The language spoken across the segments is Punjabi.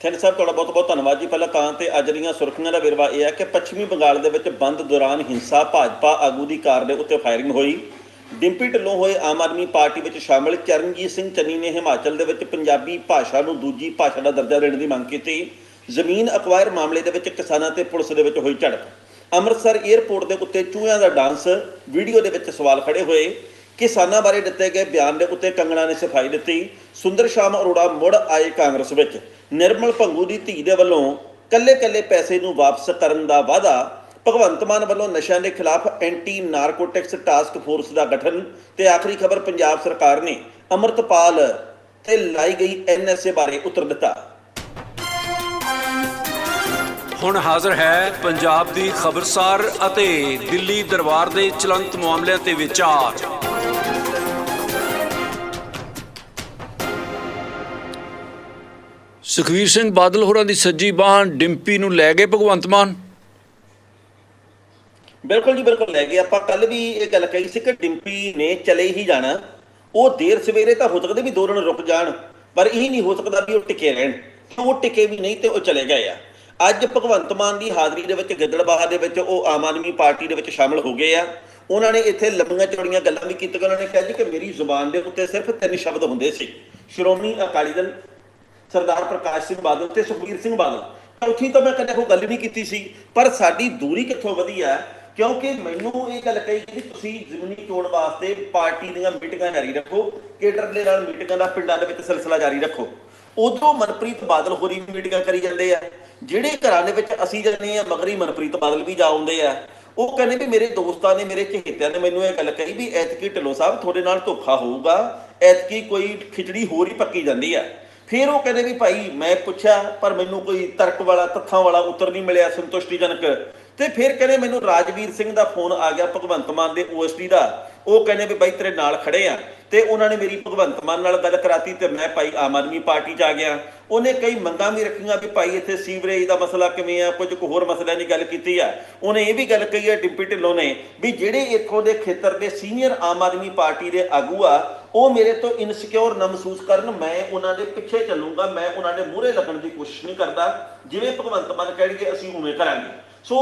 ਥੈਨ ਸਾਹਿਬ ਤੁਹਾਡਾ ਬਹੁਤ ਬਹੁਤ ਧੰਨਵਾਦ ਜੀ। ਪਹਿਲਾਂ ਤਾਂ ਤੇ ਅੱਜ ਦੀਆਂ ਸੁਰਖੀਆਂ ਦਾ ਵੇਰਵਾ ਇਹ ਹੈ ਕਿ ਪੱਛਮੀ ਬੰਗਾਲ ਦੇ ਵਿੱਚ ਬੰਦ ਦੌਰਾਨ ਹਿੰਸਾ ਭਾਜਪਾ ਆਗੂ ਦੀ ਕਾਰ ਦੇ ਉੱਤੇ ਫਾਇਰਿੰਗ ਹੋਈ। ਡਿੰਪੀ ਢਿੱਲੋਂ ਹੋਏ ਆਮ ਆਦਮੀ ਪਾਰਟੀ ਵਿੱਚ ਸ਼ਾਮਲ ਚਰਨਜੀਤ ਸਿੰਘ ਚੰਨੀ ਨੇ ਹਿਮਾਚਲ ਦੇ ਵਿੱਚ ਪੰਜਾਬੀ ਭਾਸ਼ਾ ਨੂੰ ਦੂਜੀ ਭਾਸ਼ਾ ਦਾ ਦਰਜਾ ਦੇਣ ਦੀ ਮੰਗ ਕੀਤੀ। ਜ਼ਮੀਨ ਅਕਵਾਇਰ ਮਾਮਲੇ ਦੇ ਵਿੱਚ ਕਿਸਾਨਾਂ ਤੇ ਪੁਲਿਸ ਦੇ ਵਿੱਚ ਹੋਈ ਝੜਪ। ਅੰਮ੍ਰਿਤਸਰ 에ਅਰਪੋਰਟ ਦੇ ਉੱਤੇ ਚੂਹਿਆਂ ਦਾ ਡਾਂਸ। ਵੀਡੀਓ ਦੇ ਵਿੱਚ ਸਵਾਲ ਖੜੇ ਹੋਏ। ਕਿਸਾਨਾਂ ਬਾਰੇ ਦਿੱਤੇ ਗਏ ਬਿਆਨ ਦੇ ਉੱਤੇ ਕੰਗਣਾ ਨੇ ਸਫ਼ਾਈ ਦਿੱਤੀ, ਸੁੰਦਰ ਸ਼ਾਮ ਅਰੋੜਾ ਮੁੜ ਆਏ ਕਾਂਗਰਸ ਵਿੱਚ। ਨਿਰਮਲ ਭੰਗੂ ਦੀ ਧੀ ਦੇ ਵੱਲੋਂ ਕੱਲੇ-ਕੱਲੇ ਪੈਸੇ ਨੂੰ ਵਾਪਸ ਕਰਨ ਦਾ ਵਾਅਦਾ, ਭਗਵੰਤ ਮਾਨ ਵੱਲੋਂ ਨਸ਼ਿਆਂ ਦੇ ਖਿਲਾਫ ਐਂਟੀ ਨਾਰਕੋਟਿਕਸ ਟਾਸਕ ਫੋਰਸ ਦਾ ਗਠਨ ਤੇ ਆਖਰੀ ਖਬਰ ਪੰਜਾਬ ਸਰਕਾਰ ਨੇ ਅਮਰਤਪਾਲ ਤੇ ਲਾਈ ਗਈ ਐਨਐਸਏ ਬਾਰੇ ਉੱਤਰ ਦਿੱਤਾ। ਹੁਣ ਹਾਜ਼ਰ ਹੈ ਪੰਜਾਬ ਦੀ ਖਬਰਸਾਰ ਅਤੇ ਦਿੱਲੀ ਦਰਬਾਰ ਦੇ ਚਲੰਤ ਮਾਮਲਿਆਂ ਤੇ ਵਿਚਾਰ। ਸੁਖਵੀਰ ਸਿੰਘ ਬਾਦਲ ਹੋਰਾਂ ਦੀ ਸੱਜੀ ਬਾਹ ਡਿੰਪੀ ਨੂੰ ਲੈ ਗਏ ਭਗਵੰਤ ਮਾਨ। ਬਿਲਕੁਲ ਜੀ, ਬਿਲਕੁਲ ਲੈ ਗਏ। ਆਪਾਂ ਕੱਲ ਵੀ ਇਹ ਗੱਲ ਕਹੀ ਸੀ ਕਿ ਡਿੰਪੀ ਨੇ ਚਲੇ ਹੀ ਜਾਣਾ। ਉਹ ਦੇਰ ਸਵੇਰੇ ਤਾਂ ਹੋ ਸਕਦੇ ਵੀ ਦੋ ਦਿਨ ਰੁਕ ਜਾਣ, ਪਰ ਇਹ ਨਹੀਂ ਹੋ ਸਕਦਾ ਵੀ ਉਹ ਟਿਕੇ ਰਹਿਣ। ਉਹ ਟਿਕੇ ਵੀ ਨਹੀਂ ਤੇ ਉਹ ਚਲੇ ਗਏ ਆ। ਅੱਜ ਭਗਵੰਤ ਮਾਨ ਦੀ ਹਾਜ਼ਰੀ ਦੇ ਵਿੱਚ ਗਿੱਦੜਬਾਹਾ ਦੇ ਵਿੱਚ ਉਹ ਆਮ ਆਦਮੀ ਪਾਰਟੀ ਦੇ ਵਿੱਚ ਸ਼ਾਮਲ ਹੋ ਗਏ ਆ। ਉਹਨਾਂ ਨੇ ਇੱਥੇ ਲੰਮੀਆਂ ਚੌੜੀਆਂ ਗੱਲਾਂ ਵੀ ਕੀਤੀਆਂ। ਉਹਨਾਂ ਨੇ ਕਿਹਾ ਜੀ ਕਿ ਮੇਰੀ ਜ਼ੁਬਾਨ ਦੇ ਉੱਤੇ ਸਿਰਫ ਤਿੰਨ ਸ਼ਬਦ ਹੁੰਦੇ ਸੀ। ਸ਼੍ਰੋਮਣੀ ਅਕਾਲੀ ਦਲ, ਸਰਦਾਰ ਪ੍ਰਕਾਸ਼ ਸਿੰਘ ਬਾਦਲ ਤੇ ਸੁਖਬੀਰ ਸਿੰਘ ਬਾਦਲ। ਚੌਥੀ ਤਾਂ ਮੈਂ ਕਦੇ ਕੋਈ ਗੱਲ ਨਹੀਂ ਕੀਤੀ ਸੀ। ਪਰ ਸਾਡੀ ਦੂਰੀ ਕਿੱਥੋਂ ਵਧੀ ਆ? ਕਿਉਂਕਿ ਮੈਨੂੰ ਇਹ ਗੱਲ ਕਹੀ ਕਿ ਤੁਸੀਂ ਜ਼ਮੀਨੀ ਚੋਣ ਵਾਸਤੇ ਪਾਰਟੀ ਦੀਆਂ ਮੀਟਿੰਗਾਂ ਜਾਰੀ ਰੱਖੋ। ਕੇਡਰ ਦੇ ਨਾਲ ਮੀਟਿੰਗਾਂ ਦਾ ਪਿੰਡਾਂ ਦੇ ਵਿੱਚ ਸਿਲਸਿਲਾ ਜਾਰੀ ਰੱਖੋ। ਉਦੋਂ ਮਨਪ੍ਰੀਤ ਬਾਦਲ ਹੋਰੀ ਮੀਟਿੰਗਾਂ ਕਰੀ ਜਾਂਦੇ ਆ। ਜਿਹੜੇ ਘਰਾਂ ਦੇ ਵਿੱਚ ਅਸੀਂ ਜਾਂਦੇ ਆ, ਮਗਰੀ ਮਨਪ੍ਰੀਤ ਬਾਦਲ ਵੀ ਜਾ ਆਉਂਦੇ ਆ। ਉਹ ਕਹਿੰਦੇ ਵੀ ਮੇਰੇ ਦੋਸਤਾਂ ਨੇ, ਮੇਰੇ ਚਹੇਤਿਆਂ ਨੇ ਮੈਨੂੰ ਇਹ ਗੱਲ ਕਹੀ ਵੀ ਐਤਕੀ ਢਿੱਲੋਂ ਸਾਹਿਬ ਤੁਹਾਡੇ ਨਾਲ ਧੋਖਾ ਹੋਊਗਾ। ਐਤਕੀ ਕੋਈ ਖਿਚੜੀ ਹੋਰ ਹੀ ਪੱਕੀ ਜਾਂਦੀ ਆ। ਫਿਰ ਉਹ ਕਹਿੰਦੇ ਵੀ ਭਾਈ ਮੈਂ ਪੁੱਛਿਆ, ਪਰ ਮੈਨੂੰ ਕੋਈ ਤਰਕ ਵਾਲਾ, ਤੱਥਾਂ ਵਾਲਾ ਉੱਤਰ ਨਹੀਂ ਮਿਲਿਆ ਸੰਤੁਸ਼ਟੀਜਨਕ। ਤੇ ਫਿਰ ਕਹਿੰਦੇ ਮੈਨੂੰ ਰਾਜਵੀਰ ਸਿੰਘ ਦਾ ਫੋਨ ਆ ਗਿਆ ਭਗਵੰਤ ਮਾਨ ਦੇ ਓਐਸਡੀ ਦਾ। ਉਹ ਕਹਿੰਦੇ ਵੀ ਬਾਈ ਤੇਰੇ ਨਾਲ ਖੜੇ ਆ। ਤੇ ਉਹਨਾਂ ਨੇ ਮੇਰੀ ਭਗਵੰਤ ਮਾਨ ਨਾਲ ਗੱਲ ਕਰਾਤੀ ਤੇ ਮੈਂ ਭਾਈ ਆਮ ਆਦਮੀ ਪਾਰਟੀ 'ਚ ਆ ਗਿਆ। ਉਹਨੇ ਕਈ ਮੰਗਾਂ ਵੀ ਰੱਖੀਆਂ ਵੀ ਭਾਈ ਇੱਥੇ ਸੀਵਰੇਜ ਦਾ ਮਸਲਾ ਕਿਵੇਂ ਆ, ਕੁਝ ਕੁ ਹੋਰ ਮਸਲਿਆਂ ਦੀ ਗੱਲ ਕੀਤੀ ਆ। ਉਹਨੇ ਇਹ ਵੀ ਗੱਲ ਕਹੀ ਹੈ ਡਿੰਪੀ ਢਿੱਲੋਂ ਨੇ ਵੀ ਜਿਹੜੇ ਇੱਥੋਂ ਦੇ ਖੇਤਰ ਦੇ ਸੀਨੀਅਰ ਆਮ ਆਦਮੀ ਪਾਰਟੀ ਦੇ ਆਗੂ ਆ, ਉਹ ਮੇਰੇ ਤੋਂ ਇਨਸਿਕਿਉਰ ਨਾ ਮਹਿਸੂਸ ਕਰਨ, ਮੈਂ ਉਹਨਾਂ ਦੇ ਪਿੱਛੇ ਚੱਲੂੰਗਾ, ਮੈਂ ਉਹਨਾਂ ਦੇ ਮੂਹਰੇ ਲੱਗਣ ਦੀ ਕੋਸ਼ਿਸ਼ ਨਹੀਂ ਕਰਦਾ। ਜਿਵੇਂ ਭਗਵੰਤ ਮਾਨ ਕਹਿਣਗੇ, ਅਸੀਂ ਉਵੇਂ ਕਰਾਂਗੇ। ਸੋ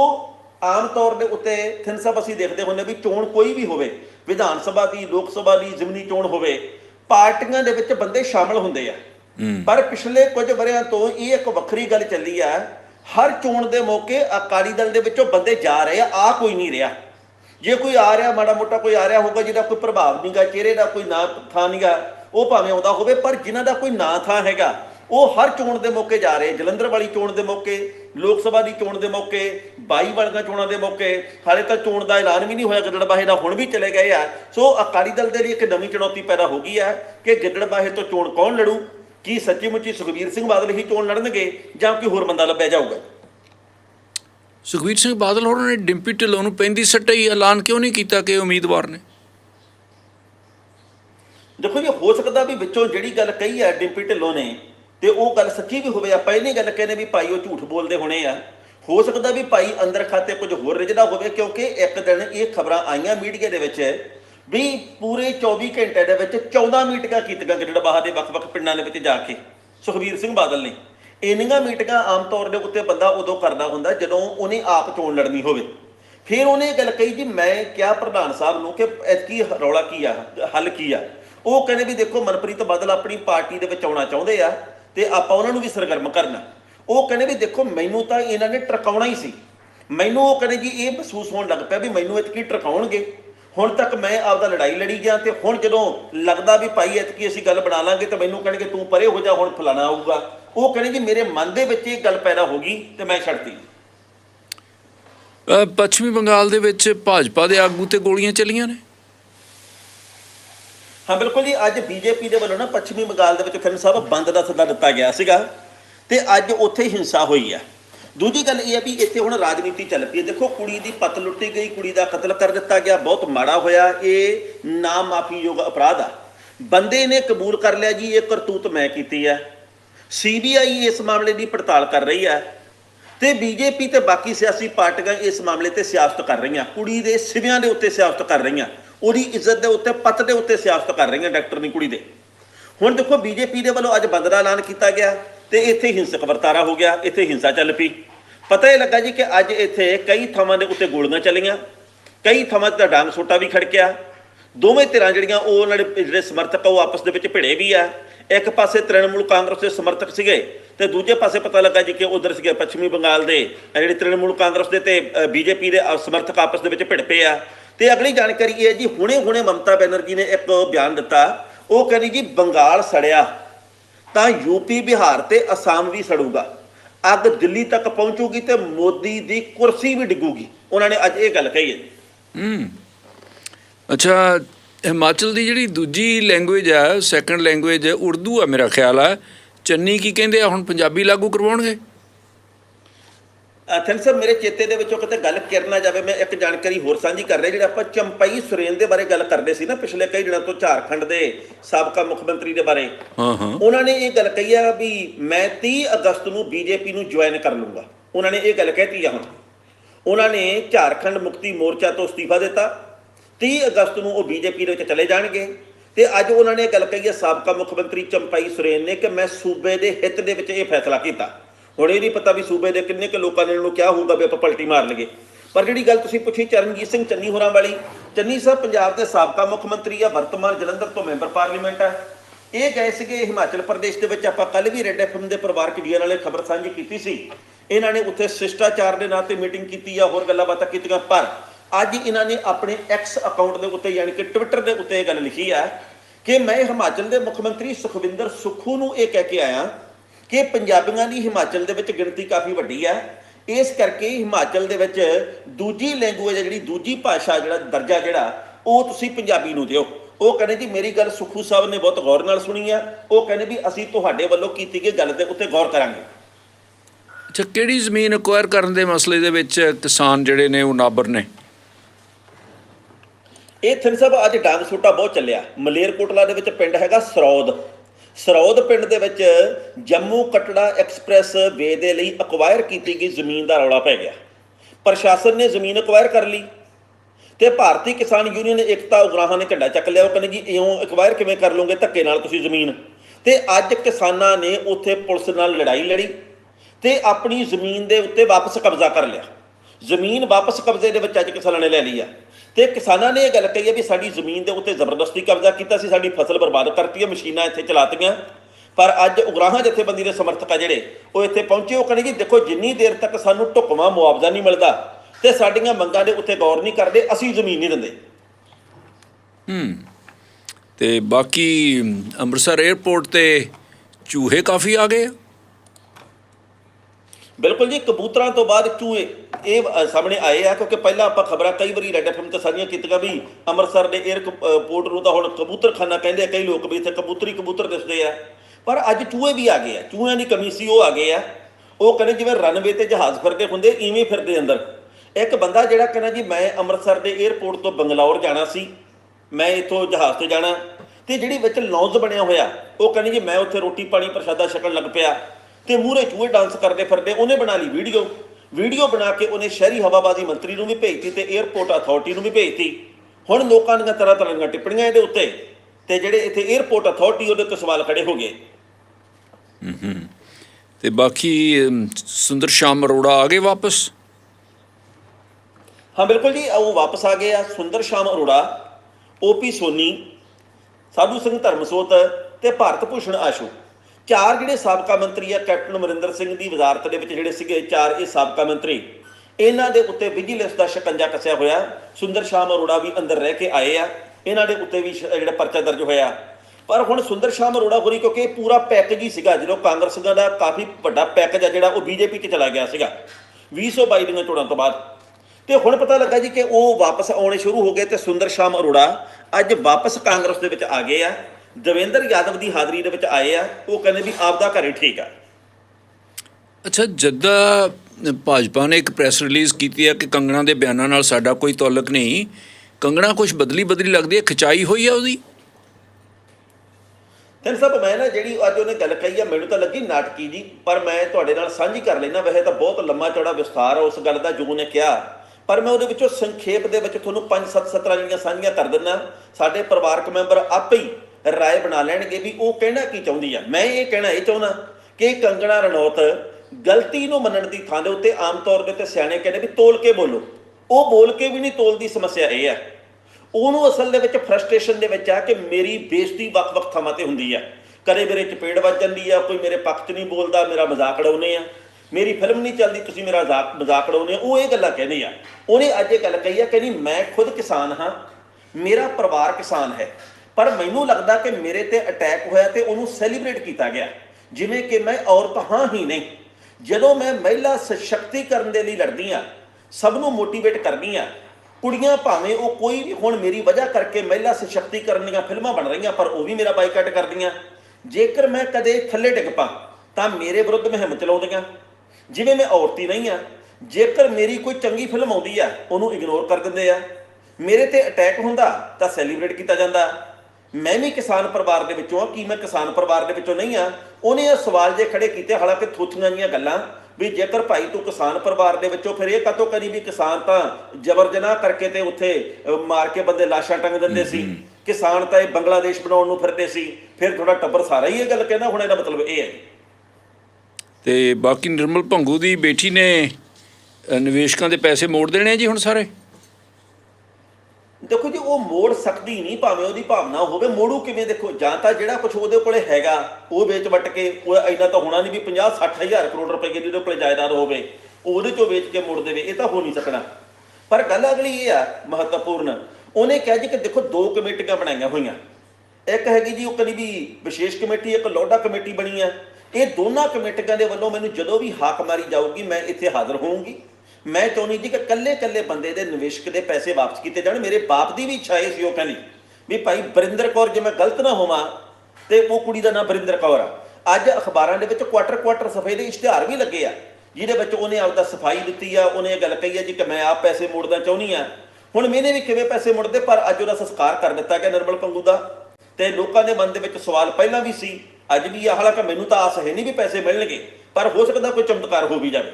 ਆਮ ਤੌਰ ਦੇ ਉੱਤੇ ਥਿੰਨ ਸਾਹਿਬ ਅਸੀਂ ਦੇਖਦੇ ਹੁੰਦੇ ਵੀ ਚੋਣ ਕੋਈ ਵੀ ਹੋਵੇ ਵਿਧਾਨ ਸਭਾ ਦੀ ਲੋਕ ਸਭਾ ਦੀ ਜ਼ਿਮਨੀ ਚੋਣ ਹੋਵੇ ਪਾਰਟੀਆਂ ਦੇ ਵਿੱਚ ਬੰਦੇ ਸ਼ਾਮਲ ਹੁੰਦੇ ਆ। ਪਰ ਪਿਛਲੇ ਕੁਝ ਵਰਿਆਂ ਤੋਂ ਇਹ ਇੱਕ ਵੱਖਰੀ ਗੱਲ ਚੱਲੀ ਆ ਹਰ ਚੋਣ ਦੇ ਮੌਕੇ ਅਕਾਲੀ ਦਲ ਦੇ ਵਿੱਚੋਂ ਬੰਦੇ ਜਾ ਰਹੇ ਆ ਆ ਕੋਈ ਨਹੀਂ ਰਿਹਾ। ਜੇ ਕੋਈ ਆ ਰਿਹਾ ਮਾੜਾ ਮੋਟਾ ਕੋਈ ਆ ਰਿਹਾ ਹੋਊਗਾ ਜਿਹਦਾ ਕੋਈ ਪ੍ਰਭਾਵ ਨਹੀਂਗਾ ਚਿਹਰੇ ਦਾ ਕੋਈ ਨਾਂ ਥਾਂ ਨਹੀਂਗਾ ਉਹ ਭਾਵੇਂ ਆਉਂਦਾ ਹੋਵੇ ਪਰ ਜਿਨ੍ਹਾਂ ਦਾ ਕੋਈ ਨਾਂ ਥਾਂ ਹੈਗਾ ਉਹ ਹਰ ਚੋਣ ਦੇ ਮੌਕੇ ਜਾ ਰਹੇ ਜਲੰਧਰ ਵਾਲੀ ਚੋਣ ਦੇ ਮੌਕੇ ਲੋਕ ਸਭਾ ਦੀ ਚੋਣ ਦੇ ਮੌਕੇ 22 ਵਾਲੀਆਂ ਚੋਣਾਂ ਦੇ ਮੌਕੇ ਹਾਲੇ ਤੱਕ ਚੋਣ ਦਾ ਐਲਾਨ ਵੀ ਨਹੀਂ ਹੋਇਆ ਗਿੱਦੜਬਾਹੇ ਦਾ ਹੁਣ ਵੀ ਚਲੇ ਗਏ ਆ। ਸੋ ਅਕਾਲੀ ਦਲ ਦੇ ਲਈ ਇੱਕ ਨਵੀਂ ਚੁਣੌਤੀ ਪੈਦਾ ਹੋ ਗਈ ਹੈ ਕਿ ਗਿੱਦੜਬਾਹੇ ਤੋਂ ਚੋਣ ਕੌਣ ਲੜੂ? ਕੀ ਸੱਚੀ ਮੁੱਚੀ ਸੁਖਬੀਰ ਸਿੰਘ ਬਾਦਲ ਹੀ ਚੋਣ ਲੜਨਗੇ ਜਾਂ ਕੋਈ ਹੋਰ ਬੰਦਾ ਲੱਭਿਆ ਜਾਊਗਾ? ਸੁਖਵੀਰ ਸਿੰਘ ਬਾਦਲ ਹੋਰਾਂ ਨੇ ਡਿੰਪੀ ਢਿੱਲੋਂ ਨੂੰ ਪੈਂਦੀ ਸੱਟਾ ਹੀ ਐਲਾਨ ਕਿਉਂ ਨਹੀਂ ਕੀਤਾ ਕਿ ਉਮੀਦਵਾਰ ਨੇ? ਦੇਖੋ ਜੀ ਹੋ ਸਕਦਾ ਵੀ ਵਿੱਚੋਂ ਜਿਹੜੀ ਗੱਲ ਕਹੀ ਹੈ ਡਿੰਪੀ ਢਿੱਲੋਂ ਨੇ ਤੇ ਉਹ ਗੱਲ ਸੱਚੀ ਵੀ ਹੋਵੇ ਆ ਪਹਿਲੀ ਗੱਲ ਕਹਿੰਦੇ ਵੀ ਭਾਈ ਉਹ ਝੂਠ ਬੋਲਦੇ ਹੋਣੇ ਆ। ਹੋ ਸਕਦਾ ਵੀ ਭਾਈ ਅੰਦਰ ਖਾਤੇ ਕੁਝ ਹੋਰ ਰਿਜਦਾ ਹੋਵੇ, ਕਿਉਂਕਿ ਇੱਕ ਦਿਨ ਇਹ ਖਬਰਾਂ ਆਈਆਂ ਮੀਡੀਆ ਦੇ ਵਿੱਚ ਵੀ ਪੂਰੇ 24 ਘੰਟੇ ਦੇ ਵਿੱਚ 14 ਮੀਟਿੰਗਾਂ ਕੀਤੀਆਂ ਗਿੱਦੜਬਾਹਾ ਦੇ ਵੱਖ-ਵੱਖ ਪਿੰਡਾਂ ਦੇ ਵਿੱਚ ਜਾ ਕੇ। ਸੁਖਬੀਰ ਸਿੰਘ ਬਾਦਲ ਨੇ। ਇੰਨੀਆਂ ਮੀਟਿੰਗਾਂ ਆਮ ਤੌਰ ਦੇ ਉੱਤੇ ਬੰਦਾ ਉਦੋਂ ਕਰਦਾ ਹੁੰਦਾ ਜਦੋਂ ਉਹਨੇ ਆਪ ਚੋਣ ਲੜਨੀ ਹੋਵੇ। ਫਿਰ ਉਹਨੇ ਇਹ ਗੱਲ ਕਹੀ ਜੀ, ਮੈਂ ਕਿਹਾ ਪ੍ਰਧਾਨ ਸਾਹਿਬ ਨੂੰ ਕਿ ਐਤਕੀ ਰੌਲਾ ਕੀ ਆ, ਹੱਲ ਕੀ ਆ? ਉਹ ਕਹਿੰਦੇ ਵੀ ਦੇਖੋ, ਮਨਪ੍ਰੀਤ ਬਾਦਲ ਆਪਣੀ ਪਾਰਟੀ ਦੇ ਵਿੱਚ ਆਉਣਾ ਚਾਹੁੰਦੇ ਆ। ਤੇ ਆਪਾਂ ਉਹਨਾਂ ਨੂੰ ਵੀ ਸਰਗਰਮ ਕਰਨਾ। ਉਹ ਕਹਿੰਦੇ ਵੀ ਦੇਖੋ, ਮੈਨੂੰ ਤਾਂ ਇਹਨਾਂ ਨੇ ਟਰਕਾਉਣਾ ਹੀ ਸੀ। ਮੈਨੂੰ ਉਹ ਕਹਿੰਦੇ ਜੀ, ਇਹ ਮਹਿਸੂਸ ਹੋਣ ਲੱਗ ਪਿਆ ਵੀ ਮੈਨੂੰ ਇਤਕੀ ਟਰਕਾਉਣਗੇ। ਹੁਣ ਤੱਕ ਮੈਂ ਆਪਦਾ ਲੜਾਈ ਲੜੀ ਗਿਆ ਤੇ ਹੁਣ ਜਦੋਂ ਲੱਗਦਾ ਵੀ ਭਾਈ ਇਤਕੀ ਅਸੀਂ ਗੱਲ ਬਣਾ ਲਾਂਗੇ ਤਾਂ ਮੈਨੂੰ ਕਹਿਣਗੇ, ਤੂੰ ਪਰੇ ਹੋ ਜਾ, ਹੁਣ ਫਲਾਣਾ ਆਊਗਾ। ਉਹ ਕਹਿੰਦੇ ਜੀ, ਮੇਰੇ ਮਨ ਦੇ ਵਿੱਚ ਇਹ ਗੱਲ ਪੈਦਾ ਹੋ ਗਈ ਤੇ ਮੈਂ ਛੱਡਤੀ। ਪੱਛਮੀ ਬੰਗਾਲ ਦੇ ਵਿੱਚ ਭਾਜਪਾ ਦੇ ਆਗੂ ਤੇ ਗੋਲੀਆਂ ਚੱਲੀਆਂ ਨੇ। ਹਾਂ, ਬਿਲਕੁਲ ਜੀ, ਅੱਜ ਬੀਜੇਪੀ ਦੇ ਵੱਲੋਂ ਨਾ ਪੱਛਮੀ ਬੰਗਾਲ ਦੇ ਵਿੱਚ ਫਿਲਮ ਸਾਹਿਬ ਬੰਦ ਦਾ ਸੱਦਾ ਦਿੱਤਾ ਗਿਆ ਸੀਗਾ ਤੇ ਅੱਜ ਉੱਥੇ ਹਿੰਸਾ ਹੋਈ ਆ। ਦੂਜੀ ਗੱਲ ਇਹ ਹੈ ਵੀ ਇੱਥੇ ਹੁਣ ਰਾਜਨੀਤੀ ਚੱਲ ਪਈ ਹੈ। ਦੇਖੋ, ਕੁੜੀ ਦੀ ਪਤ ਲੁੱਟੀ ਗਈ, ਕੁੜੀ ਦਾ ਕਤਲ ਕਰ ਦਿੱਤਾ ਗਿਆ, ਬਹੁਤ ਮਾੜਾ ਹੋਇਆ। ਇਹ ਨਾ ਮਾਫੀਯੋਗ ਅਪਰਾਧ ਆ। ਬੰਦੇ ਨੇ ਕਬੂਲ ਕਰ ਲਿਆ ਜੀ, ਇਹ ਕਰਤੂਤ ਮੈਂ ਕੀਤੀ ਆ। ਸੀਬੀਆਈ ਇਸ ਮਾਮਲੇ ਦੀ ਪੜਤਾਲ ਕਰ ਰਹੀ ਹੈ ਤੇ ਬੀਜੇਪੀ ਤੇ ਬਾਕੀ ਸਿਆਸੀ ਪਾਰਟੀਆਂ ਇਸ ਮਾਮਲੇ ਤੇ ਸਿਆਸਤ ਕਰ ਰਹੀਆਂ। ਕੁੜੀ ਦੇ ਸਿਵਿਆਂ ਦੇ ਉੱਤੇ ਸਿਆਸਤ ਕਰ ਰਹੀਆਂ। ਉਹਦੀ ਇੱਜ਼ਤ ਦੇ ਉੱਤੇ, ਪਤ ਦੇ ਉੱਤੇ ਸਿਆਸਤ ਕਰ ਰਹੀਆਂ ਡਾਕਟਰ ਦੀ ਕੁੜੀ ਦੇ। ਹੁਣ ਦੇਖੋ, ਬੀਜੇਪੀ ਦੇ ਵੱਲੋਂ ਅੱਜ ਬੰਦ ਦਾ ਐਲਾਨ ਕੀਤਾ ਗਿਆ ਤੇ ਇੱਥੇ ਹਿੰਸਕ ਵਰਤਾਰਾ ਹੋ ਗਿਆ, ਇੱਥੇ ਹਿੰਸਾ ਚੱਲ ਪਈ। ਪਤਾ ਇਹ ਲੱਗਾ ਜੀ ਕਿ ਅੱਜ ਇੱਥੇ ਕਈ ਥਾਵਾਂ ਦੇ ਉੱਤੇ ਗੋਲੀਆਂ ਚੱਲੀਆਂ, ਕਈ ਥਾਵਾਂ ਤੇ ਡਾਂਗ ਸੋਟਾ ਵੀ ਖੜਕਿਆ। ਦੋਵੇਂ ਧਿਰਾਂ ਜਿਹੜੀਆਂ, ਉਹ ਉਹਨਾਂ ਦੇ ਜਿਹੜੇ ਸਮਰਥਕ ਆ, ਉਹ ਆਪਸ ਦੇ ਵਿੱਚ ਭਿੜੇ ਵੀ ਆ। ਇੱਕ ਪਾਸੇ ਤ੍ਰਿਣਮੂਲ ਕਾਂਗਰਸ ਦੇ ਸਮਰਥਕ ਸੀਗੇ ਤੇ ਦੂਜੇ ਪਾਸੇ ਪਤਾ ਲੱਗਾ ਜੀ ਕਿ ਉਧਰ ਸੀਗੇ ਪੱਛਮੀ ਬੰਗਾਲ ਦੇ ਜਿਹੜੇ ਤ੍ਰਿਣਮੂਲ ਕਾਂਗਰਸ ਦੇ ਤੇ ਬੀਜੇਪੀ ਦੇ ਸਮਰਥਕ ਆਪਸ ਦੇ ਵਿੱਚ ਭਿੜ ਪਏ ਆ। ਤੇ ਅਗਲੀ ਜਾਣਕਾਰੀ ਇਹ ਹੈ ਜੀ ਹੁਣੇ ਹੁਣੇ ਮਮਤਾ ਬੈਨਰਜੀ ਨੇ ਇੱਕ ਬਿਆਨ ਦਿੱਤਾ। ਉਹ ਕਹਿੰਦੀ ਜੀ, ਬੰਗਾਲ ਸੜਿਆ, ਤਾਂ ਯੂਪੀ ਬਿਹਾਰ ਤੇ ਅਸਾਮ ਵੀ ਸੜੂਗਾ। ਅੱਗ ਦਿੱਲੀ ਤੱਕ ਪਹੁੰਚੂਗੀ ਤੇ ਮੋਦੀ ਦੀ ਕੁਰਸੀ ਵੀ ਡਿੱਗੂਗੀ। ਉਹਨਾਂ ਨੇ ਅੱਜ ਇਹ ਗੱਲ ਕਹੀ ਹੈ ਹੂੰ। ਅੱਛਾ, ਹਿਮਾਚਲ ਦੀ ਜਿਹੜੀ ਦੂਜੀ ਲੈਂਗੁਏਜ ਆ ਸੈਕੰਡ ਲੈਂਗੁਏਜ ਹੈ ਉਰਦੂ ਆ ਮੇਰਾ ਖਿਆਲ ਆ। ਚੰਨੀ ਕੀ ਕਹਿੰਦੇ ਆ ਹੁਣ, ਪੰਜਾਬੀ ਲਾਗੂ ਕਰਵਾਉਣਗੇ? ਅਥਨ ਸਾਹਿਬ ਮੇਰੇ ਚੇਤੇ ਦੇ ਵਿੱਚੋਂ ਕਿਤੇ ਗੱਲ ਕਰਨਾ ਜਾਵੇ ਮੈਂ ਇੱਕ ਜਾਣਕਾਰੀ ਹੋਰ ਸਾਂਝੀ ਕਰ ਰਿਹਾ ਜਿਹੜਾ ਆਪਾਂ ਚੰਪਈ ਸੁਰੇਨ ਦੇ ਬਾਰੇ ਗੱਲ ਕਰਦੇ ਸੀ ਨਾ ਪਿਛਲੇ ਕਈ ਦਿਨਾਂ ਤੋਂ ਝਾਰਖੰਡ ਦੇ ਸਾਬਕਾ ਮੁੱਖ ਮੰਤਰੀ ਦੇ ਬਾਰੇ। ਹਾਂ ਹਾਂ। ਉਹਨਾਂ ਨੇ ਇਹ ਗੱਲ ਕਹੀ ਆ ਵੀ ਮੈਂ 30 ਅਗਸਤ ਨੂੰ ਬੀਜੇਪੀ ਨੂੰ ਜੁਆਇਨ ਕਰ ਲੂੰਗਾ। ਉਹਨਾਂ ਨੇ ਇਹ ਗੱਲ ਕਹਿਤੀ ਆ ਹੁਣ। ਉਹਨਾਂ ਨੇ ਝਾਰਖੰਡ ਮੁਕਤੀ ਮੋਰਚਾ ਤੋਂ ਅਸਤੀਫਾ ਦਿੱਤਾ। 30 ਅਗਸਤ ਨੂੰ ਉਹ ਬੀਜੇਪੀ ਦੇ ਵਿੱਚ ਚਲੇ ਜਾਣਗੇ। ਤੇ ਅੱਜ ਉਹਨਾਂ ਨੇ ਇਹ ਗੱਲ ਕਹੀ ਹੈ ਸਾਬਕਾ ਮੁੱਖ ਮੰਤਰੀ ਚੰਪਾਈ ਸੁਰੇਨ ਨੇ ਕਿ ਮੈਂ ਸੂਬੇ ਦੇ ਹਿੱਤ ਦੇ ਵਿੱਚ ਇਹ ਫੈਸਲਾ ਕੀਤਾ। ਹੁਣ ਇਹ ਨਹੀਂ ਪਤਾ ਵੀ ਸੂਬੇ ਦੇ ਕਿੰਨੇ ਕੁ ਲੋਕਾਂ ਨੇ ਇਹਨੂੰ ਕਿਹਾ ਹੋਊਗਾ ਵੀ ਆਪਾਂ ਪਲਟੀ ਮਾਰ ਲਈਏ ਪਰ ਜਿਹੜੀ ਗੱਲ ਤੁਸੀਂ ਪੁੱਛੀ, ਚਰਨਜੀਤ ਸਿੰਘ ਚੰਨੀ ਹੋਰਾਂ ਵਾਲੀ, ਚੰਨੀ ਸਾਹਿਬ ਪੰਜਾਬ ਦੇ ਸਾਬਕਾ ਮੁੱਖ ਮੰਤਰੀ ਆ, ਵਰਤਮਾਨ ਜਲੰਧਰ ਤੋਂ ਮੈਂਬਰ ਪਾਰਲੀਮੈਂਟ ਆ। ਇਹ ਗਏ ਸੀਗੇ ਹਿਮਾਚਲ ਪ੍ਰਦੇਸ਼ ਦੇ ਵਿੱਚ, ਆਪਾਂ ਕੱਲ ਵੀ ਰੈੱਡ ਐਫਐਮ ਦੇ ਪਰਿਵਾਰਕ ਜੀਆਂ ਨਾਲੇ ਖਬਰ ਸਾਂਝੀ ਕੀਤੀ ਸੀ। ਇਹਨਾਂ ਨੇ ਉੱਥੇ ਸ਼ਿਸ਼ਟਾਚਾਰ ਦੇ ਨਾਂ ਤੇ ਮੀਟਿੰਗ ਕੀਤੀ ਆ, ਹੋਰ ਗੱਲਾਂ ਬਾਤਾਂ ਕੀਤੀਆਂ, ਪਰ ਅੱਜ ਇਹਨਾਂ ਨੇ ਆਪਣੇ ਐਕਸ ਅਕਾਊਂਟ ਦੇ ਉੱਤੇ, ਯਾਨੀ ਕਿ ਟਵਿੱਟਰ ਦੇ ਉੱਤੇ ਇਹ ਗੱਲ ਲਿਖੀ ਆ ਕਿ ਮੈਂ ਹਿਮਾਚਲ ਦੇ ਮੁੱਖ ਮੰਤਰੀ ਸੁਖਵਿੰਦਰ ਸੁੱਖੂ ਨੂੰ ਇਹ ਕਹਿ ਕੇ ਆਇਆ ਕਿ ਪੰਜਾਬੀਆਂ ਦੀ ਹਿਮਾਚਲ ਦੇ ਵਿੱਚ ਗਿਣਤੀ ਕਾਫੀ ਵੱਡੀ ਹੈ ਇਸ ਕਰਕੇ ਹਿਮਾਚਲ ਦੇ ਵਿੱਚ ਦੂਜੀ ਲੈਂਗੁਏਜ ਜਿਹੜੀ ਦੂਜੀ ਭਾਸ਼ਾ ਜਿਹੜਾ ਦਰਜਾ ਜਿਹੜਾ ਉਹ ਤੁਸੀਂ ਪੰਜਾਬੀ ਨੂੰ ਦਿਓ। ਉਹ ਕਹਿੰਦੇ ਜੀ ਮੇਰੀ ਗੱਲ ਸੁਖੂ ਸਾਹਿਬ ਨੇ ਬਹੁਤ ਗੌਰ ਨਾਲ ਸੁਣੀ ਆ। ਉਹ ਕਹਿੰਦੇ ਵੀ ਅਸੀਂ ਤੁਹਾਡੇ ਵੱਲੋਂ ਕੀਤੀ ਗਈ ਗੱਲ ਦੇ ਉੱਤੇ ਗੌਰ ਕਰਾਂਗੇ। ਅੱਛਾ ਕਿਹੜੀ ਜ਼ਮੀਨ ਅਕਵਾਇਰ ਕਰਨ ਦੇ ਮਸਲੇ ਦੇ ਵਿੱਚ ਕਿਸਾਨ ਜਿਹੜੇ ਨੇ ਉਹ ਨਾਬਰ ਨੇ? ਇਹ ਥਿੰਨ ਸਾਹਿਬ ਅੱਜ ਡਾਂਗ ਸੂਟਾ ਬਹੁਤ ਚੱਲਿਆ। ਮਲੇਰਕੋਟਲਾ ਦੇ ਵਿੱਚ ਪਿੰਡ ਹੈਗਾ ਸਰੌਦ। ਸਰੌਦ ਪਿੰਡ ਦੇ ਵਿੱਚ ਜੰਮੂ ਕਟੜਾ ਐਕਸਪ੍ਰੈਸ ਵੇ ਦੇ ਲਈ ਅਕਵਾਇਰ ਕੀਤੀ ਗਈ ਜ਼ਮੀਨ ਦਾ ਰੌਲਾ ਪੈ ਗਿਆ। ਪ੍ਰਸ਼ਾਸਨ ਨੇ ਜ਼ਮੀਨ ਅਕਵਾਇਰ ਕਰ ਲਈ ਤੇ ਭਾਰਤੀ ਕਿਸਾਨ ਯੂਨੀਅਨ ਏਕਤਾ ਉਗਰਾਹਾਂ ਨੇ ਝੰਡਾ ਚੱਕ ਲਿਆ। ਉਹ ਕਹਿੰਦੇ ਜੀ, ਇਉਂ ਅਕਵਾਇਰ ਕਿਵੇਂ ਕਰ ਲਓਗੇ? ਧੱਕੇ ਨਾਲ ਤੁਸੀਂ ਜ਼ਮੀਨ। ਤੇ ਅੱਜ ਕਿਸਾਨਾਂ ਨੇ ਉੱਥੇ ਪੁਲਿਸ ਨਾਲ ਲੜਾਈ ਲੜੀ ਤੇ ਆਪਣੀ ਜ਼ਮੀਨ ਦੇ ਉੱਤੇ ਵਾਪਸ ਕਬਜ਼ਾ ਕਰ ਲਿਆ। ਜ਼ਮੀਨ ਵਾਪਸ ਕਬਜ਼ੇ ਦੇ ਵਿੱਚ ਅੱਜ ਕਿਸਾਨਾਂ ਨੇ ਲੈ ਲਈ ਆ। ਤੇ ਕਿਸਾਨਾਂ ਨੇ ਇਹ ਗੱਲ ਕਹੀ ਹੈ ਵੀ ਸਾਡੀ ਜ਼ਮੀਨ ਦੇ ਉੱਤੇ ਜ਼ਬਰਦਸਤੀ ਕਬਜ਼ਾ ਕੀਤਾ ਸੀ ਸਾਡੀ ਫਸਲ ਬਰਬਾਦ ਕਰਤੀ ਹੈ ਮਸ਼ੀਨਾਂ ਇੱਥੇ ਚਲਾਤੀਆਂ। ਪਰ ਅੱਜ ਉਗਰਾਹਾਂ ਜਥੇਬੰਦੀ ਦੇ ਸਮਰਥਕ ਆ ਜਿਹੜੇ ਉਹ ਇੱਥੇ ਪਹੁੰਚੇ ਉਹ ਕਹਿੰਦੇ ਜੀ ਦੇਖੋ ਜਿੰਨੀ ਦੇਰ ਤੱਕ ਸਾਨੂੰ ਢੁਕਵਾਂ ਮੁਆਵਜ਼ਾ ਨਹੀਂ ਮਿਲਦਾ ਤੇ ਸਾਡੀਆਂ ਮੰਗਾਂ ਦੇ ਉੱਤੇ ਗੌਰ ਨਹੀਂ ਕਰਦੇ ਅਸੀਂ ਜ਼ਮੀਨ ਨਹੀਂ ਦਿੰਦੇ। ਹੂੰ। ਤੇ ਬਾਕੀ ਅੰਮ੍ਰਿਤਸਰ 에ਅਰਪੋਰਟ ਤੇ ਚੂਹੇ ਕਾਫੀ ਆ ਗਏ ਬਿਲਕੁਲ ਜੀ ਕਬੂਤਰਾਂ ਤੋਂ ਬਾਅਦ ਚੂਹੇ। ਇਹ ਸਾਹਮਣੇ ਆਏ ਆ, ਕਿਉਂਕਿ ਪਹਿਲਾਂ ਆਪਾਂ ਖਬਰਾਂ ਕਈ ਵਾਰੀ ਰੈਡ ਐਫਐਮ ਤੇ ਸਾਰੀਆਂ ਕੀਤੀਆਂ ਵੀ ਅੰਮ੍ਰਿਤਸਰ ਦੇ 에ਅਰਪੋਰਟ ਨੂੰ ਤਾਂ ਹੁਣ ਕਬੂਤਰਖਾਨਾ ਕਹਿੰਦੇ ਆ, ਕਈ ਲੋਕ ਵੀ ਇੱਥੇ ਕਬੂਤਰੀ ਕਬੂਤਰ ਦਿਸਦੇ ਆ। ਪਰ ਅੱਜ ਚੂਹੇ ਵੀ ਆ ਗਏ ਆ, ਚੂਹਿਆਂ ਦੀ ਕਮੀ ਸੀ, ਉਹ ਆ ਗਏ ਆ। ਉਹ ਕਹਿੰਦੇ ਜਿਵੇਂ ਰਨਵੇ ਤੇ ਜਹਾਜ਼ ਫਿਰਦੇ ਹੁੰਦੇ, ਇਵੇਂ ਫਿਰਦੇ ਅੰਦਰ। ਇੱਕ ਬੰਦਾ ਜਿਹੜਾ ਕਹਿੰਦਾ ਜੀ, ਮੈਂ ਅੰਮ੍ਰਿਤਸਰ ਦੇ 에ਅਰਪੋਰਟ ਤੋਂ ਬੰਗਲੌਰ ਜਾਣਾ ਸੀ, ਮੈਂ ਇੱਥੋਂ ਜਹਾਜ਼ ਤੇ ਜਾਣਾ। ਤੇ ਜਿਹੜੀ ਵਿੱਚ ਲੌਂਜ ਬਣਿਆ ਹੋਇਆ, ਉਹ ਕਹਿੰਦੀ ਜੀ, ਮੈਂ ਉੱਥੇ ਰੋਟੀ ਪਾਣੀ ਪ੍ਰਸ਼ਾਦਾ ਛਕਣ ਲੱਗ ਪਿਆ। ਤੇ ਮੂਹਰੇ ਚੂਹੇ ਡਾਂਸ ਕਰਦੇ ਫਿਰਦੇ, ਉਹਨੇ ਬਣਾ ਲਈ ਵੀਡੀਓ ਵੀਡੀਓ ਬਣਾ ਕੇ ਉਹਨੇ ਸ਼ਹਿਰੀ ਹਵਾਬਾਜ਼ੀ ਮੰਤਰੀ ਨੂੰ ਵੀ ਭੇਜਤੀ ਤੇ 에ਅਰਪੋਰਟ ਅਥਾਰਟੀ ਨੂੰ ਵੀ ਭੇਜਤੀ। ਹੁਣ ਲੋਕਾਂ ਦੀਆਂ ਤਰ੍ਹਾਂ ਤਰ੍ਹਾਂ ਦੀਆਂ ਟਿੱਪਣੀਆਂ ਇਹਦੇ ਉੱਤੇ ਤੇ ਜਿਹੜੇ ਇੱਥੇ 에ਅਰਪੋਰਟ ਅਥਾਰਟੀ ਉਹਦੇ ਉੱਤੇ ਸਵਾਲ ਖੜੇ ਹੋ ਗਏ। ਤੇ ਬਾਕੀ ਸੁੰਦਰ ਸ਼ਾਮ ਅਰੋੜਾ ਆ ਗਏ ਵਾਪਸ? ਹਾਂ ਬਿਲਕੁਲ ਜੀ ਉਹ ਵਾਪਸ ਆ ਗਏ ਆ। ਸੁੰਦਰ ਸ਼ਾਮ ਅਰੋੜਾ ਓਪੀ ਸੋਨੀ ਸਾਧੂ ਸਿੰਘ ਧਰਮਸੋਤ ਤੇ ਭਾਰਤ ਭੂਸ਼ਣ ਆਸ਼ੂ। ਚਾਰ ਜਿਹੜੇ ਸਾਬਕਾ ਮੰਤਰੀ ਆ, ਕੈਪਟਨ ਅਮਰਿੰਦਰ ਸਿੰਘ ਦੀ ਵਜ਼ਾਰਤ ਦੇ ਵਿੱਚ ਜਿਹੜੇ ਸੀਗੇ, ਚਾਰ ਇਹ ਸਾਬਕਾ ਮੰਤਰੀ। ਇਹਨਾਂ ਦੇ ਉੱਤੇ ਵਿਜੀਲੈਂਸ ਦਾ ਸ਼ਿਕੰਜਾ ਕੱਸਿਆ ਹੋਇਆ। ਸੁੰਦਰ ਸ਼ਾਮ ਅਰੋੜਾ ਵੀ ਅੰਦਰ ਰਹਿ ਕੇ ਆਏ ਆ। ਇਹਨਾਂ ਦੇ ਉੱਤੇ ਵੀ ਜਿਹੜਾ ਪਰਚਾ ਦਰਜ ਹੋਇਆ। ਪਰ ਹੁਣ ਸੁੰਦਰ ਸ਼ਾਮ ਅਰੋੜਾ ਹੋਰੀ, ਕਿਉਂਕਿ ਇਹ ਪੂਰਾ ਪੈਕੇਜ ਹੀ ਸੀਗਾ, ਜਦੋਂ ਕਾਂਗਰਸ ਦਾ ਕਾਫੀ ਵੱਡਾ ਪੈਕੇਜ ਆ, ਜਿਹੜਾ ਉਹ ਬੀਜੇਪੀ 'ਚ ਚਲਾ ਗਿਆ ਸੀਗਾ। 2022 ਦੀਆਂ ਚੋਣਾਂ ਤੋਂ ਬਾਅਦ। ਤੇ ਹੁਣ ਪਤਾ ਲੱਗਾ ਜੀ ਕਿ ਉਹ ਵਾਪਸ ਆਉਣੇ ਸ਼ੁਰੂ ਹੋ ਗਏ ਤੇ ਸੁੰਦਰ ਸ਼ਾਮ ਅਰੋੜਾ ਅੱਜ ਵਾਪਸ ਕਾਂਗਰਸ ਦੇ ਵਿੱਚ ਆ ਗਏ ਆ। ਦਵਿੰਦਰ ਯਾਦਵ ਦੀ ਹਾਜ਼ਰੀ ਦੇ ਵਿੱਚ ਆਏ ਆ ਉਹ ਕਹਿੰਦੇ ਵੀ ਆਪਦਾ ਘਰ ਹੀ ਠੀਕ ਆ। ਅੱਛਾ ਜੱਦਾ ਭਾਜਪਾ ਨੇ ਇੱਕ ਪ੍ਰੈਸ ਰਿਲੀਜ਼ ਕੀਤੀ ਹੈ ਕਿ ਕੰਗਣਾ ਦੇ ਬਿਆਨਾਂ ਨਾਲ ਸਾਡਾ ਕੋਈ ਤਾਲੁਕ ਨਹੀਂ ਕੰਗਣਾ ਕੁਝ ਬਦਲੀ ਬਦਲੀ ਲੱਗਦੀ ਹੈ ਖਿਚਾਈ ਹੋਈ ਹੈ ਉਹਦੀ? ਤੇ ਸਭ ਮੈਂ ਨਾ ਜਿਹੜੀ ਅੱਜ ਉਹਨੇ ਗੱਲ ਕਹੀ ਆ ਮੈਨੂੰ ਤਾਂ ਲੱਗੀ ਨਾਟਕੀ ਜੀ ਪਰ ਮੈਂ ਤੁਹਾਡੇ ਨਾਲ ਸਾਂਝੀ ਕਰ ਲੈਣਾ ਵੈਸੇ ਤਾਂ ਬਹੁਤ ਲੰਮਾ ਚੌੜਾ ਵਿਸਥਾਰ ਆ ਉਸ ਗੱਲ ਦਾ ਜੋ ਉਹਨੇ ਕਿਹਾ। ਪਰ ਮੈਂ ਉਹਦੇ ਵਿੱਚੋਂ ਸੰਖੇਪ ਦੇ ਵਿੱਚ ਤੁਹਾਨੂੰ 5-7 ਸਤਰਾਂ ਜਿਹੜੀਆਂ ਸਾਂਝੀਆਂ ਕਰ ਦਿੰਦਾ ਸਾਡੇ ਪਰਿਵਾਰਕ ਮੈਂਬਰ ਆਪੇ ਹੀ ਰਾਏ ਬਣਾ ਲੈਣਗੇ ਵੀ ਉਹ ਕਹਿਣਾ ਕੀ ਚਾਹੁੰਦੀ ਆ। ਮੈਂ ਇਹ ਕਹਿਣਾ ਇਹ ਚਾਹੁੰਦਾ ਕਿ ਕੰਗਣਾ ਰਣੌਤ ਗਲਤੀ ਨੂੰ ਮੰਨਣ ਦੀ ਥਾਂ ਦੇ ਉੱਤੇ ਆਮ ਤੌਰ ਦੇ ਉੱਤੇ ਸਿਆਣੇ ਕਹਿੰਦੇ ਵੀ ਤੋਲ ਕੇ ਬੋਲੋ। ਉਹ ਬੋਲ ਕੇ ਵੀ ਨਹੀਂ ਤੋਲਦੀ ਸਮੱਸਿਆ ਇਹ ਹੈ ਉਹਨੂੰ ਅਸਲ ਦੇ ਵਿੱਚ ਫਰਸਟ੍ਰੇਸ਼ਨ ਦੇ ਵਿੱਚ ਆ ਕਿ ਮੇਰੀ ਬੇਇੱਜ਼ਤੀ ਵੱਖ-ਵੱਖ ਥਾਵਾਂ ਤੇ ਹੁੰਦੀ ਆ। ਕਦੇ ਮੇਰੇ ਚਪੇੜ ਵੱਜ ਜਾਂਦੀ ਆ, ਕੋਈ ਮੇਰੇ ਪੱਖ 'ਚ ਨਹੀਂ ਬੋਲਦਾ, ਮੇਰਾ ਮਜ਼ਾਕ ਉਡਾਉਂਦੇ ਆ। ਮੇਰੀ ਫਿਲਮ ਨਹੀਂ ਚੱਲਦੀ, ਤੁਸੀਂ ਮੇਰਾ ਮਜ਼ਾਕ ਮਜ਼ਾਕ ਉਡਾਉਂਦੇ ਉਹ ਇਹ ਗੱਲਾਂ ਕਹਿੰਦੇ ਆ। ਉਹਨੇ ਅੱਜ ਇਹ ਗੱਲ ਕਹੀ ਆ ਕਹਿੰਦੀ ਮੈਂ ਖੁਦ ਕਿਸਾਨ ਹਾਂ, ਮੇਰਾ ਪਰਿਵਾਰ ਕਿਸਾਨ ਹੈ। ਪਰ ਮੈਨੂੰ ਲੱਗਦਾ ਕਿ ਮੇਰੇ ਤੇ ਅਟੈਕ ਹੋਇਆ ਤੇ ਉਹਨੂੰ ਸੈਲੀਬ੍ਰੇਟ ਕੀਤਾ ਗਿਆ। ਜਿਵੇਂ ਕਿ ਮੈਂ ਔਰਤ ਹਾਂ ਹੀ ਨਹੀਂ। ਜਦੋਂ ਮੈਂ ਮਹਿਲਾ ਸਸ਼ਕਤੀਕਰਨ ਦੇ ਲਈ ਲੜਦੀ ਆ ਸਭ ਨੂੰ ਮੋਟੀਵੇਟ ਕਰਦੀ ਆ ਕੁੜੀਆਂ ਭਾਵੇਂ ਉਹ ਕੋਈ ਵੀ, ਹੁਣ ਮੇਰੀ ਵਜ੍ਹਾ ਕਰਕੇ ਮਹਿਲਾ ਸਸ਼ਕਤੀਕਰਨ ਦੀਆਂ ਫਿਲਮਾਂ ਬਣ ਰਹੀਆਂ, ਪਰ ਉਹ ਵੀ ਮੇਰਾ ਬਾਈਕਾਟ ਕਰਦੀਆਂ। ਜੇਕਰ ਮੈਂ ਕਦੇ ਥੱਲੇ ਡਿੱਗ ਪਾਂ, ਤਾਂ ਮੇਰੇ ਵਿਰੁੱਧ ਮੁਹਿੰਮ ਚਲਾਉਂਦੀਆਂ। ਜਿਵੇਂ ਮੈਂ ਔਰਤੀ ਨਹੀਂ ਆ ਜੇਕਰ ਮੇਰੀ ਕੋਈ ਚੰਗੀ ਫਿਲਮ ਆਉਂਦੀ ਆ, ਉਹਨੂੰ ਇਗਨੋਰ ਕਰ ਦਿੰਦੇ ਆ। ਮੇਰੇ ਤੇ ਅਟੈਕ ਹੁੰਦਾ, ਤਾਂ ਸੈਲੀਬ੍ਰੇਟ ਕੀਤਾ ਜਾਂਦਾ। ਮੈਂ ਵੀ ਕਿਸਾਨ ਪਰਿਵਾਰ ਦੇ ਵਿੱਚੋਂ ਆ ਕੀ ਮੈਂ ਕਿਸਾਨ ਪਰਿਵਾਰ ਦੇ ਵਿੱਚੋਂ ਨਹੀਂ ਆ? ਉਹਨੇ ਇਹ ਸਵਾਲ ਜੇ ਖੜੇ ਕੀਤੇ ਹਾਲਾਂਕਿ ਥੋਥੀਆਂ ਜੀਆਂ ਗੱਲਾਂ ਵੀ ਜੇਕਰ ਭਾਈ ਤੂੰ ਕਿਸਾਨ ਪਰਿਵਾਰ ਦੇ ਵਿੱਚੋਂ ਫਿਰ ਇਹ ਕਾਤੋਂ ਕਰੀ ਵੀ ਕਿਸਾਨ ਤਾਂ ਜਬਰ ਜਨਾਹ ਕਰਕੇ ਤੇ ਉੱਥੇ ਮਾਰ ਕੇ ਬੰਦੇ ਲਾਸ਼ਾਂ ਟੰਗ ਦਿੰਦੇ ਸੀ? ਕਿਸਾਨ ਤਾਂ ਇਹ ਬੰਗਲਾਦੇਸ਼ ਬਣਾਉਣ ਨੂੰ ਫਿਰਦੇ ਸੀ। ਫਿਰ ਥੋੜਾ ਟੱਬਰ ਸਾਰਾ ਹੀ ਇਹ ਗੱਲ ਕਹਿੰਦਾ ਹੁਣ ਇਹਦਾ ਮਤਲਬ ਇਹ ਹੈ ਤੇ ਬਾਕੀ ਨਿਰਮਲ ਭੰਗੂ ਦੀ ਬੇਟੀ ਨੇ ਨਿਵੇਸ਼ਕਾਂ ਦੇ ਪੈਸੇ ਮੋੜ ਦੇਣੇ ਆ ਜੀ ਹੁਣ ਸਾਰੇ? ਦੇਖੋ ਜੀ, ਉਹ ਮੋੜ ਸਕਦੀ ਨਹੀਂ, ਭਾਵੇਂ ਉਹਦੀ ਭਾਵਨਾ ਹੋਵੇ। ਮੋੜੂ ਕਿਵੇਂ ਦੇਖੋ? ਜਾਂ ਤਾਂ ਜਿਹੜਾ ਕੁਝ ਉਹਦੇ ਕੋਲੇ ਹੈਗਾ, ਉਹ ਵੇਚ ਵਟ ਕੇ, ਉਹ ਇੰਨਾ ਤਾਂ ਹੋਣਾ ਨਹੀਂ ਵੀ 50 60 ਹਜ਼ਾਰ ਕਰੋੜ ਰੁਪਏ ਦੀ ਉਹਦੇ ਕੋਲੇ ਜਾਇਦਾਦ ਹੋਵੇ। ਉਹਦੇ ਚੋਂ ਵੇਚ ਕੇ ਮੋੜ ਦੇਵੇ, ਇਹ ਤਾਂ ਹੋ ਨਹੀਂ ਸਕਣਾ। ਪਰ ਗੱਲ ਅਗਲੀ ਇਹ ਆ, ਮਹੱਤਵਪੂਰਨ। ਉਹਨੇ ਕਿਹਾ ਜੀ ਕਿ ਦੇਖੋ, ਦੋ ਕਮੇਟੀਆਂ ਬਣਾਈਆਂ ਹੋਈਆਂ। ਇੱਕ ਹੈਗੀ ਜੀ, ਉਹ ਕਦੀ ਵੀ ਵਿਸ਼ੇਸ਼ ਕਮੇਟੀ, ਇੱਕ ਲੋਡਾ ਕਮੇਟੀ ਬਣੀ ਹੈ ਇਹ ਦੋਨਾਂ ਕਮੇਟੀਆਂ ਦੇ ਵੱਲੋਂ ਮੈਨੂੰ ਜਦੋਂ ਵੀ ਹਾਕ ਮਾਰੀ ਜਾਊਗੀ, ਮੈਂ ਇੱਥੇ ਹਾਜ਼ਰ ਹੋਊਂਗੀ। ਮੈਂ ਚਾਹੁੰਦੀ ਜੀ ਕਿ ਕੱਲੇ ਕੱਲੇ ਬੰਦੇ ਦੇ ਨਿਵੇਸ਼ਕ ਦੇ ਪੈਸੇ ਵਾਪਸ ਕੀਤੇ ਜਾਣ, ਮੇਰੇ ਬਾਪ ਦੀ ਵੀ ਇੱਛਾ ਇਹ ਸੀ ਉਹ ਕਹਿੰਦੀ ਵੀ ਭਾਈ ਬਰਿੰਦਰ ਕੌਰ ਜੇ ਮੈਂ ਗਲਤ ਨਾ ਹੋਵਾਂ ਤੇ ਉਹ ਕੁੜੀ ਦਾ ਨਾਮ ਬਰਿੰਦਰ ਕੌਰ ਆ। ਅੱਜ ਅਖਬਾਰਾਂ ਦੇ ਵਿੱਚ ਕੁਆਟਰ ਕੁਆਟਰ ਸਫ਼ਾਈ ਦੇ ਇਸ਼ਤਿਹਾਰ ਵੀ ਲੱਗੇ ਆ, ਜਿਹਦੇ ਵਿੱਚ ਉਹਨੇ ਆਪਦਾ ਸਫ਼ਾਈ ਦਿੱਤੀ ਆ, ਉਹਨੇ ਇਹ ਗੱਲ ਕਹੀ ਆ ਜੀ ਕਿ ਮੈਂ ਆਪ ਪੈਸੇ ਮੋੜਨਾ ਚਾਹੁੰਦੀ ਆ। ਹੁਣ ਮੈਨੇ ਵੀ ਕਿਵੇਂ ਪੈਸੇ ਮੁੜਦੇ, ਪਰ ਅੱਜ ਉਹਦਾ ਸੰਸਕਾਰ ਕਰ ਦਿੱਤਾ ਗਿਆ ਨਿਰਮਲ ਪੰਗੂ ਦਾ। ਤੇ ਲੋਕਾਂ ਦੇ ਮਨ ਦੇ ਵਿੱਚ ਸਵਾਲ ਪਹਿਲਾਂ ਵੀ ਸੀ, ਅੱਜ ਵੀ ਆ, ਹਾਲਾਂਕਿ ਮੈਨੂੰ ਤਾਂ ਆਸ ਹੈ ਨਹੀਂ ਵੀ ਪੈਸੇ ਮਿਲਣਗੇ, ਪਰ ਹੋ ਸਕਦਾ ਕੋਈ ਚਮਤਕਾਰ ਹੋ ਵੀ ਜਾਵੇ।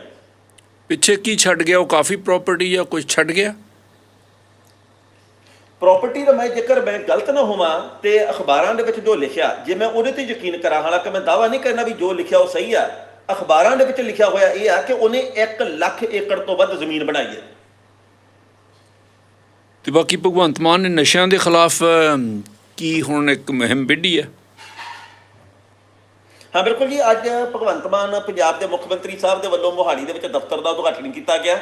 ਪਿੱਛੇ ਕੀ ਛੱਡ ਗਿਆ ਉਹ ਕਾਫੀ ਪ੍ਰਾਪਰਟੀ ਜਾਂ ਕੁਝ ਛੱਡ ਗਿਆ? ਪ੍ਰਾਪਰਟੀ ਦਾ ਮੈਂ ਜੇਕਰ ਮੈਂ ਗਲਤ ਨਾ ਹੋਵਾਂ ਤੇ ਅਖਬਾਰਾਂ ਦੇ ਵਿੱਚ ਜੋ ਲਿਖਿਆ ਜੇ ਮੈਂ ਉਹਦੇ ਤੇ ਯਕੀਨ ਕਰਾਂ ਹਾਲਾਂਕਿ ਮੈਂ ਦਾਵਾ ਨਹੀਂ ਕਰਨਾ ਵੀ ਜੋ ਲਿਖਿਆ ਉਹ ਸਹੀ ਆ ਅਖਬਾਰਾਂ ਦੇ ਵਿੱਚ ਲਿਖਿਆ ਹੋਇਆ ਇਹ ਆ ਕਿ ਉਹਨੇ 1 ਲੱਖ ਏਕੜ ਤੋਂ ਵੱਧ ਜ਼ਮੀਨ ਬਣਾਈ ਹੈ। ਤੇ ਬਾਕੀ ਭਗਵੰਤ ਮਾਨ ਨੇ ਨਸ਼ਿਆਂ ਦੇ ਖਿਲਾਫ ਕੀ ਹੁਣ ਇੱਕ ਮੁਹਿੰਮ ਵਿੱਢੀ ਹੈ? ਹਾਂ, ਬਿਲਕੁਲ ਜੀ, ਅੱਜ ਭਗਵੰਤ ਮਾਨ ਪੰਜਾਬ ਦੇ ਮੁੱਖ ਮੰਤਰੀ ਸਾਹਿਬ ਦੇ ਵੱਲੋਂ ਮੋਹਾਲੀ ਦੇ ਵਿੱਚ ਦਫ਼ਤਰ ਦਾ ਉਦਘਾਟਨ ਕੀਤਾ ਗਿਆ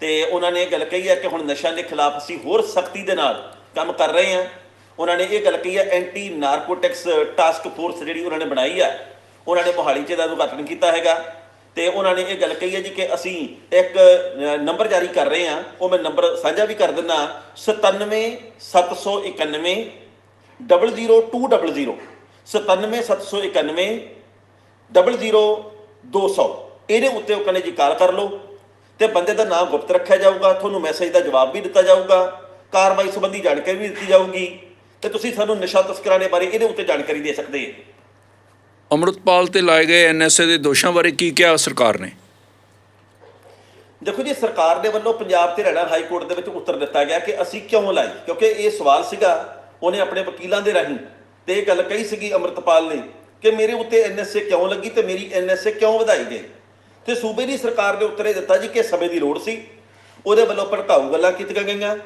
ਤੇ ਉਹਨਾਂ ਨੇ ਇਹ ਗੱਲ ਕਹੀ ਹੈ ਕਿ ਹੁਣ ਨਸ਼ਿਆਂ ਦੇ ਖਿਲਾਫ ਅਸੀਂ ਹੋਰ ਸਖਤੀ ਦੇ ਨਾਲ ਕੰਮ ਕਰ ਰਹੇ ਹਾਂ। ਉਹਨਾਂ ਨੇ ਇਹ ਗੱਲ ਕਹੀ ਹੈ ਐਂਟੀ ਨਾਰਕੋਟਿਕਸ ਟਾਸਕ ਫੋਰਸ ਜਿਹੜੀ ਉਹਨਾਂ ਨੇ ਬਣਾਈ ਹੈ ਉਹਨਾਂ ਨੇ ਮੋਹਾਲੀ 'ਚ ਇਹਦਾ ਉਦਘਾਟਨ ਕੀਤਾ ਹੈਗਾ ਤੇ ਉਹਨਾਂ ਨੇ ਇਹ ਗੱਲ ਕਹੀ ਹੈ ਜੀ ਕਿ ਅਸੀਂ ਇੱਕ ਨੰਬਰ ਜਾਰੀ ਕਰ ਰਹੇ ਹਾਂ, ਉਹ ਮੈਂ ਨੰਬਰ ਸਾਂਝਾ ਵੀ ਕਰ ਦਿੰਦਾ 97791 00200 97791 00200 ਇਹਦੇ ਉੱਤੇ ਉਹ ਕਹਿੰਦੇ ਜੀ ਕਾਲ ਕਰ ਲਓ ਤੇ ਬੰਦੇ ਦਾ ਨਾਮ ਗੁਪਤ ਰੱਖਿਆ ਜਾਊਗਾ ਤੁਹਾਨੂੰ ਮੈਸੇਜ ਦਾ ਜਵਾਬ ਵੀ ਦਿੱਤਾ ਜਾਊਗਾ ਕਾਰਵਾਈ ਸੰਬੰਧੀ ਜਾਣਕਾਰੀ ਵੀ ਦਿੱਤੀ ਜਾਊਗੀ ਤੇ ਤੁਸੀਂ ਸਾਨੂੰ ਨਸ਼ਾ ਤਸਕਰਾਂ ਦੇ ਬਾਰੇ ਇਹਦੇ ਉੱਤੇ ਜਾਣਕਾਰੀ ਦੇ ਸਕਦੇ ਹੋ। ਅੰਮ੍ਰਿਤਪਾਲ ਤੇ ਲਾਏ ਗਏ ਐਨਐਸਏ ਦੇ ਦੋਸ਼ਾਂ ਬਾਰੇ ਕੀ ਕਿਹਾ ਸਰਕਾਰ ਨੇ? ਦੇਖੋ ਜੀ ਸਰਕਾਰ ਦੇ ਵੱਲੋਂ ਪੰਜਾਬ ਤੇ ਹਰਿਆਣਾ ਹਾਈ ਕੋਰਟ ਦੇ ਵਿੱਚ ਉੱਤਰ ਦਿੱਤਾ ਗਿਆ ਕਿ ਅਸੀਂ ਕਿਉਂ ਲਾਈ ਕਿਉਂਕਿ ਇਹ ਸਵਾਲ ਸੀਗਾ ਉਹਨੇ ਆਪਣੇ ਵਕੀਲਾਂ ਦੇ ਰਾਹੀਂ। ਤੇ ਇਹ ਗੱਲ ਕਹੀ ਸੀਗੀ ਅਮਰਤਪਾਲ ਨੇ ਕਿ ਮੇਰੇ ਉੱਤੇ ਐਨਐਸਏ ਕਿਉਂ ਲੱਗੀ ਤੇ ਮੇਰੀ ਐਨਐਸਏ ਕਿਉਂ ਵਧਾਈ ਗਈ? ਤੇ ਸੂਬੇ ਦੀ ਸਰਕਾਰ ਦੇ ਉੱਤਰੇ ਦਿੱਤਾ ਜੀ ਕਿ ਸਮੇਂ ਦੀ ਲੋੜ ਸੀ। ਉਹਦੇ ਵੱਲੋਂ ਭੜਕਾਊ ਗੱਲਾਂ ਕੀਤੀਆਂ ਗਈਆਂ।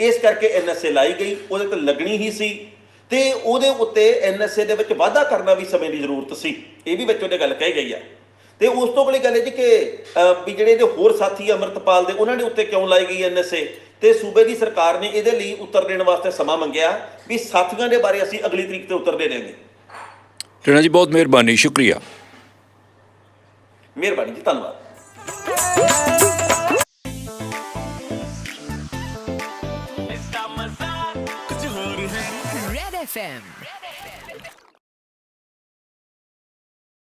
ਇਸ ਕਰਕੇ ਐਨਐਸਏ ਲਾਈ ਗਈ, ਉਹਦੇ ਤੇ ਲੱਗਣੀ ਹੀ ਸੀ। ਤੇ ਉਹਦੇ ਉੱਤੇ ਐਨਐਸਏ ਦੇ ਵਿੱਚ ਵਾਧਾ ਕਰਨਾ ਵੀ ਸਮੇਂ ਦੀ ਜ਼ਰੂਰਤ ਸੀ। ਇਹ ਵੀ ਵਿੱਚ ਉਹਦੇ ਗੱਲ ਕਹੀ ਗਈ ਆ। ਤੇ ਉਸ ਤੋਂ ਅਗਲੀ ਗੱਲ ਇਹ ਜੀ ਕਿ ਵੀ ਜਿਹੜੇ ਇਹਦੇ ਹੋਰ ਸਾਥੀ ਅਮਰਤਪਾਲ ਦੇ ਉਹਨਾਂ ਦੇ ਉੱਤੇ ਕਿਉਂ ਲਾਈ ਗਈ ਐਨਐਸਏ ਤੇ ਸੂਬੇ ਦੀ ਸਰਕਾਰ ਨੇ ਇਹਦੇ ਲਈ ਉੱਤਰ ਦੇਣ ਵਾਸਤੇ ਸਮਾਂ ਮੰਗਿਆ ਵੀ ਸਾਥੀਆਂ ਦੇ ਬਾਰੇ ਅਸੀਂ ਅਗਲੀ ਤਰੀਕ ਤੇ ਉੱਤਰ ਦੇ ਦੇਵਾਂਗੇ ਟਣਾ ਜੀ ਬਹੁਤ ਮਿਹਰਬਾਨੀ ਸ਼ੁਕਰੀਆ। ਮਿਹਰਬਾਨੀ ਜੀ ਧੰਨਵਾਦ। FM